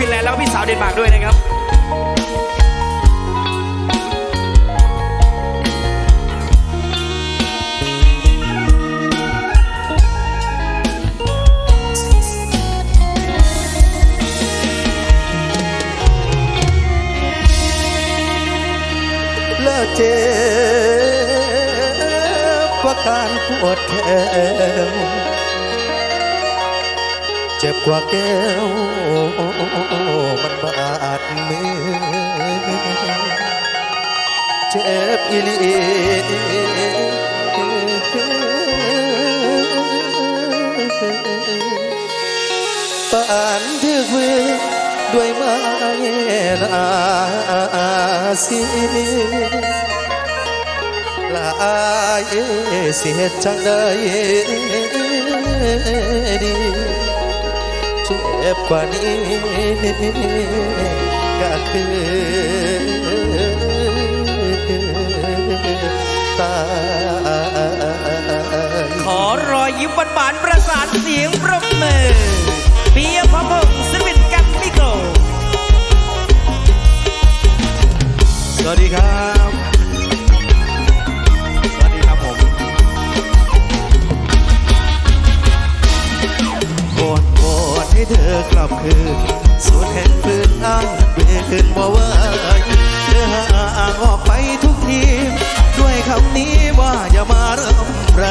ฟินแลนด์แล้วก็พี่สาวเดนมาร์กด้วยนะครับเลิกเจ็บเพราะการปวดแขว เจ็บกว่าแก้ว มันบาดมือเจ็บอีลีปานถือมือด้วยไม้นาสีลายเสียจังได้ดี บกว่านี้ก็คือตายขอรอยยิ้มหวานๆประสานเสียงปรบมือเปียพะพงศ์ศิลปินแกัมมิโก สวัสดีครับ ให้เธอกลับคืนสูดแห่งฟืนอ้างเบื่อคืนบ่ไหว่าเธอห่างออกไปทุกที ด้วยคำนี้ว่าอย่ามาเริ่มไร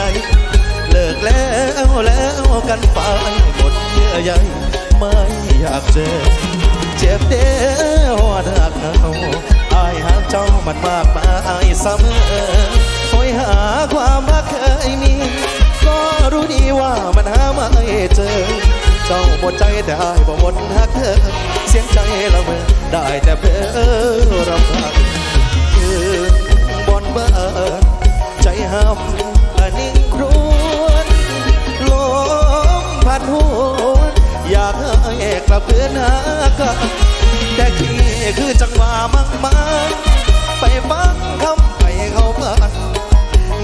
เลิกแล้วแล้วกันไปหมดเยื่อใยไม่อยากเจอ เจ็บเด้อหัวหักเอาอายหากเจ้ามันมากมายเสมอคอยหาความรักเคยมี ก็รู้ดีว่ามันหาไม่เจอ เจ้าหมดใจแต่อายบ่หมดหักเธอเสียงใจละเมอได้แต่เพ้อรำพันคืนบนเบิดใจห้ำอันนิ่งครวนลมพัดหวนอยากให้กลับคืนหากันแต่ที่คือจังหวะมั่งมันไปฟังคำไปเขาเพื่อน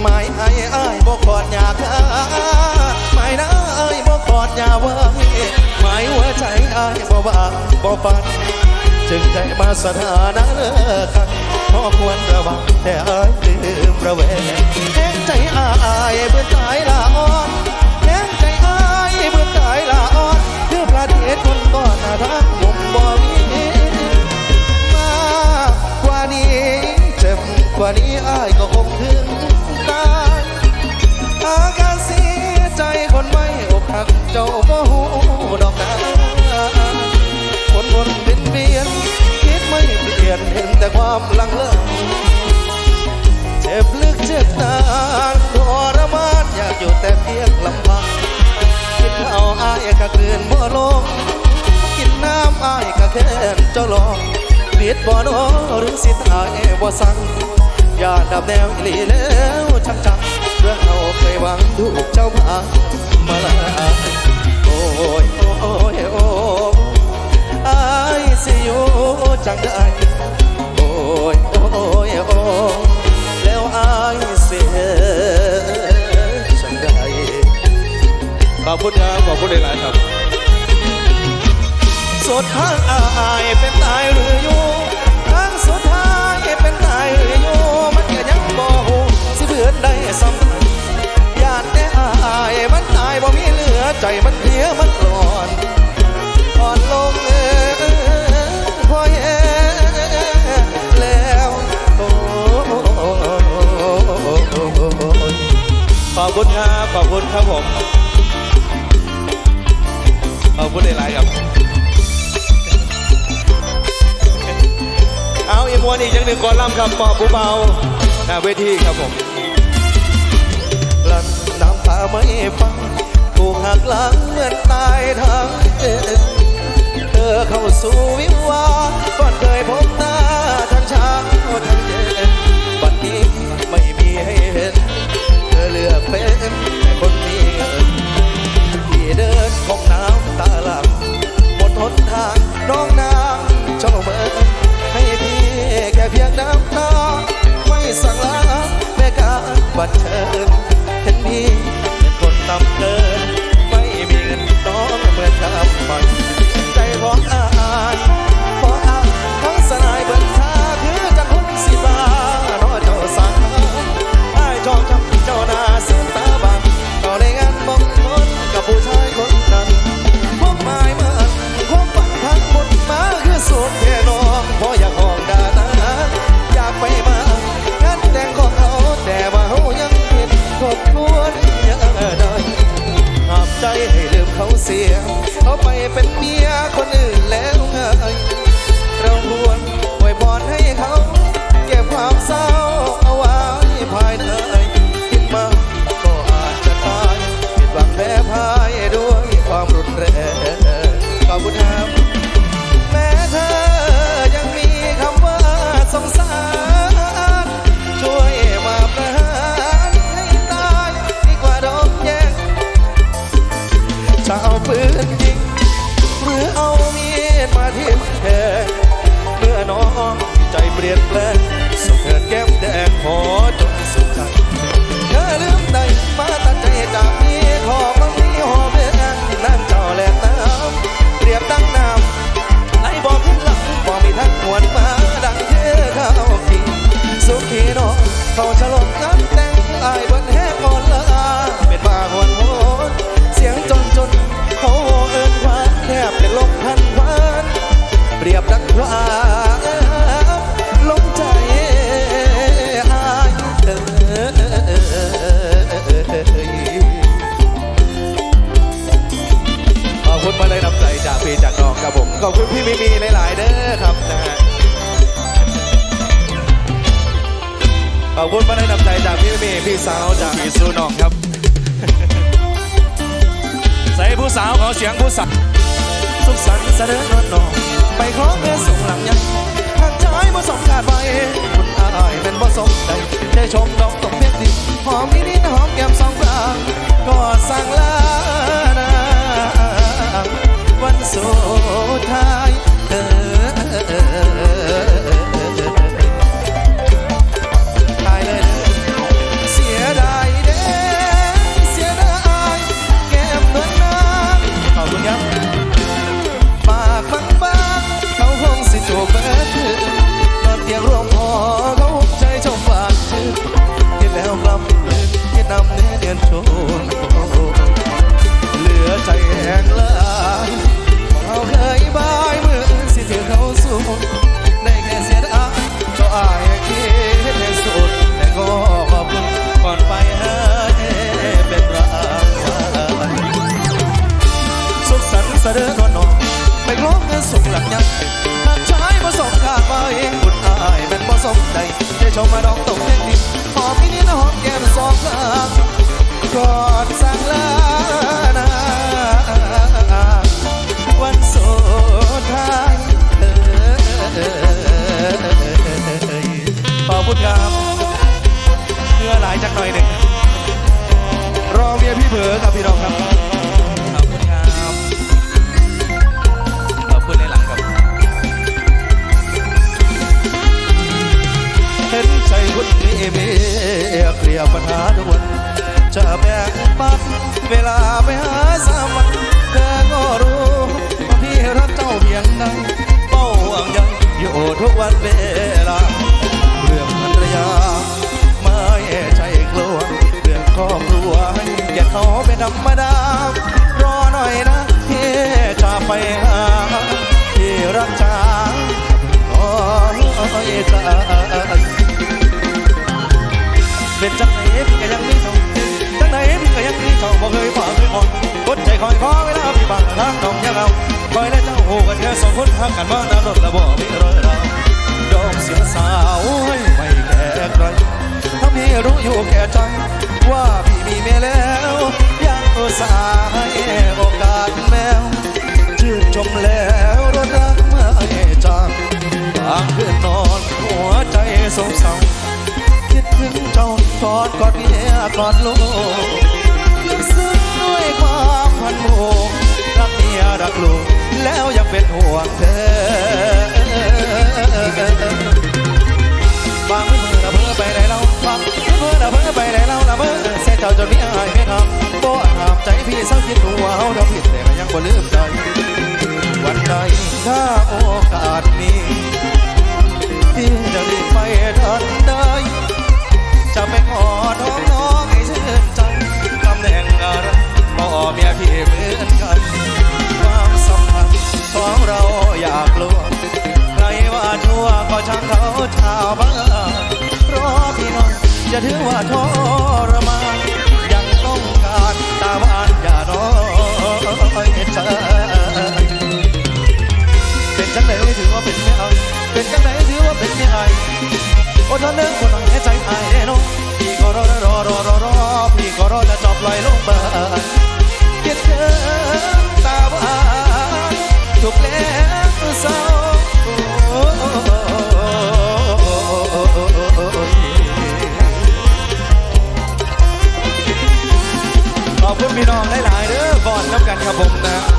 หมายไอ้ไอ้ายบอกก่อนอยากหาหมายนะไอ้ายบอกก่อนอย่าไว้หมายหัวใจไอ้ายบอกว่าบอกฝัน จึงได้มาสถานะเลิกกันพอควรระวังแต่ไอ้ายลืมระแวงแห้งใจไอ้ายเบื่อตายละอ่อนแห้งใจไอ้ายเบื่อตายละอ่อนคือประเทศคนก่อนนะทักผมบ่มีมากกว่านี้เจ็บกว่านี้อ้ายก็คงถึงตายอาการ คนไม่อกหักเจ้าก็หูดอกนาคนวนเวียนเวียนคิดไม่เปลี่ยนเห็นแต่ความลังเลเจ็บลึกเจ็บนานทรมานอยากอยู่แต่เพียงลำพังคิดเอาอ้ายก็คืนบ่ลงกินน้ำอ้ายก็แค่นเจ้าลองเลียดบ่โนหรือสิตายบ่สั่งอย่าดับแนวอีหลีแล้วชังจังเรื่องเราเคยหวังถูกเจ้าพา มาลาโอ้ยโอ้ยโอ้ยอ้สิอยู่จังได้โอ้ยโอ้ยโอ้แล้วไอ้เสียจังได้ขอบคุณครับขอบคุณหลายๆครับสุดทางอายเป็น ใจมันเพียมันร้อนอ่อนลงเออพอแย่แล้วโอ้ยขอบคุณครับขอบคุณครับผมขอบคุณหลายๆครับเอาอีกมวนอีกอย่างหนึ่งก่อนล่ำครับปอบผู้เบาหน้าเวทีครับผมลันน้ำตาไม่ฟัง ถูกหักหลังเหมือนตายทั้งเอ็นเธอเข้าสู่วิวาก่อนเคยพบหน้าทั้งเช้าทั้งเย็นวันนี้ไม่มีให้เห็น pro trem. ขอบคุณพี่มีมีหลาย ๆ เด้อครับนะฮะขอบคุณมาได้นำใจจากพี่มีพี่สาวจากอีซูนองครับ ใส่ผู้สาวขอเสียงผู้สาวสุขสันต์เสด็จนวลนอง ไปคล้องเงินส่งหลังยังทางชายบ่สมขาดไว้คุณอายเป็นบ่สมใจได้ชมดอกตกเพียงดิหอมนิดนิดหอมแก้มสองกลางก็สั่งลานา วันสุดท้าย คุณครับเนื้อหลายจักหน่อยหนึ่งรอเมียพี่เผอครับพี่น้องครับ ขอบคุณครับขอบคุณในหลังครับเห็นใจคุณมีเมียเคลียร์ปัญหาด่วนจะแบ่งปันเวลาไปหาสามันเธอก็รู้ว่าพี่รักเจ้าเพียงใดเฝ้าหวังยังอยู่ทุกวันเวลา ธรรมดารอหน่อยนะพี่จะไปหาที่รักจาโอ้ยจ้าเป็นจังไหนพี่ก็ยังมีเจ้าจังไหนพี่ก็ยังมีเจ้าบ่เคยฝ่าเคยอ่อนกดใจคอยขอเวลาพี่บังทางน้องอยังเอาคอยและเจ้าโหกันแค่สองคนหักกันมานานรถและบ่มีรอยราวดอกเสียสาวให้ไม่แก่ใครถ้าพี่รู้อยู่แก่ใจ กอดลูกลึกซึ้งด้วยความพันผูกรักเมียรักลูกแล้วยังเป็นห่วงเธอบางเมื่อละเพ้อไปไหนเราบางมือละเพ้อไปไหนเราละเพ้อเสียเจ้าจนมีอายไม่ทำบ่อาจห้ามใจพี่เศร้าคิดหัวเอาเดาผิดแต่ก็ยังบ่ลืม ชาวบ้านรอพี่น้องจะถือว่าทรมานยังต้องการตาหวานอย่าน้อยใจเป็นจังไหนถือว่าเป็นไม่ไอายเป็นจังไหนถือว่าเป็นไม่ไอายอดทนเนื้อคนหน่อยให้ใจอายแน่นอนพี่ก็รอรอรอรอรอพี่ก็รอจะจอบลอยลงมาคิดถึงตาบ้านทุกแล้วเศร้า พี่น้องหลายๆเด้อก่อนน้ำกันครับผมนะ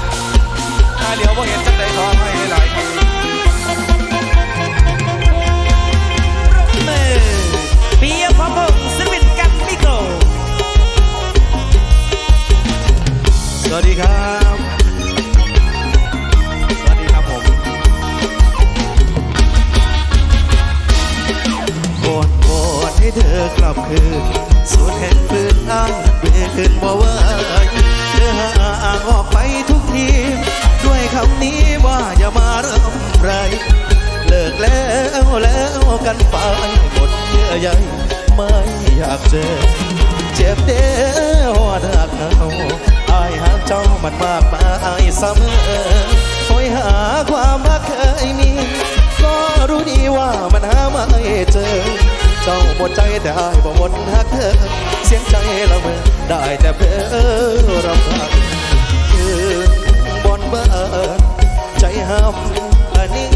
กันไปหมดเยื่อใยไม่อยากเจอ เจ็บเด้อหัวหักเอาอายหาเจ้ามันมากมายเสมอคอยหาความรักเคยมี ก็รู้ดีว่ามันหาไม่เจอ เจ้าหมดใจแต่อายบ่หมดหักเธอเสียงใจละเมอได้แต่เพ้อรำพันคือบนเบอร์ใจห้ำอันนิ่ง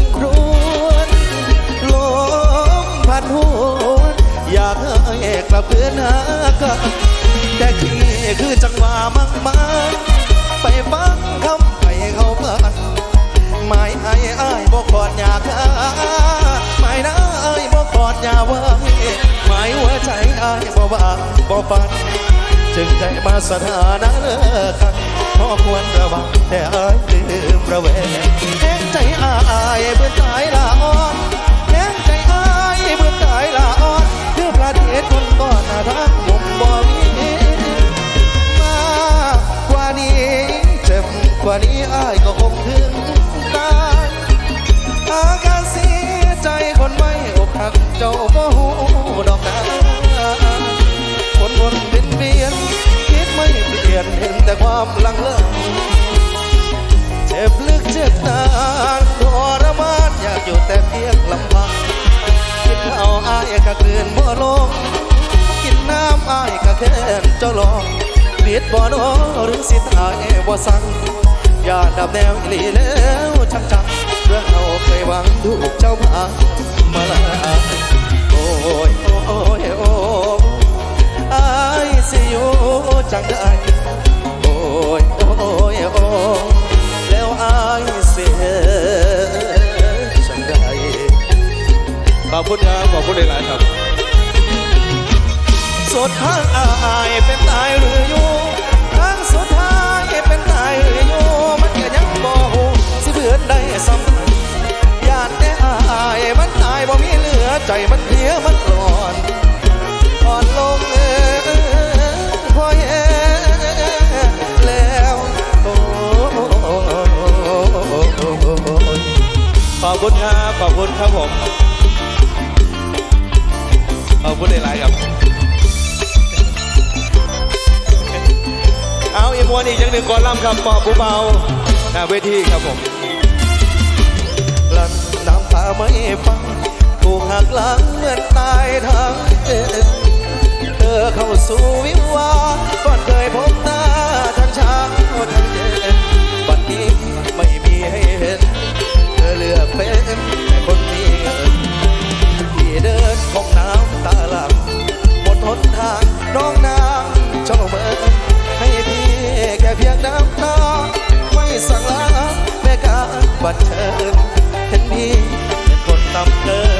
ครวน กลับเพื่อนหากันแต่ที่คือจังหวะมั่งมันไปฟังคำไปเขาพันหมายไอ้ไอ้บอกกอนอยากหาหมายนะไอ้บอกกอนอยาไว้หมายหัวใจไอ้ายบ่บางบ่ฟันจึงได้มาสถานะเลิกกันพอควรระวังแต่ไอ้ายลืมระแวงแห้งใจอายเบื่อตายละอ่อน ความลังเลเจ็บลึกเจ็บนานทรมานอยากอยู่แต่เพียงลำพังคิดเอาอายก็คืนบ่ลงกินน้ำอายก็แค่นเจ้าลองเลียดบ่โนหรือสิตายบ่สั่งอย่าดับแนวอีหลีแล้วชังจังเรื่องเราเคยหวังถูกเจ้าพามาลาโอ้ยโอ้ยโอ้ยอายสิอยู่จังได้ ยโอ้ยโอ้แล้วอายสิจังได้ขอบคุณครับขอบคุณหลายๆครับ สดทางอายเป็นตายหรืออยู่ทางสดทายเป็นตายหรืออยู่มันก็ยังบ่หูสิเพื่อนได้สัมผัสญาติแต่อายมันตายบ่มีเหลือใจมันเพลียมันร้อน คุณครับ ขอบคุณครับผม ขอบคุณหลายๆครับเอาอีกมวนอีกอย่างหนึ่งก่อนล่ำครับปอบผู้เบาหน้าเวทีครับผมลันน้ำตาไม่ฟังถูกหักหลังเหมือนตายทั้งเอเธอเข้าสู่วิวาก่อนเคยพบหน้าทั้งเช้าทั้งเย็นวัน ลือกเป็นแต่คนมีเงินที่เดินของน้ำตาหลังหมดหนทางน้องนางเจ้าเมืองให้พี่แค่เพียงน้ำตาไม่สั่งลาแม่การบัดเทิงเห็นพี่เป็นคนต่ำเกิน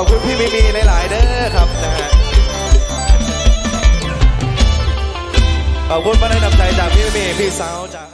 ขอบคุณพี่มีมีหลาย ๆ เด้อครับนะฮะขอบคุณมาในน้ำใจจากพี่เมย์พี่สาวจาก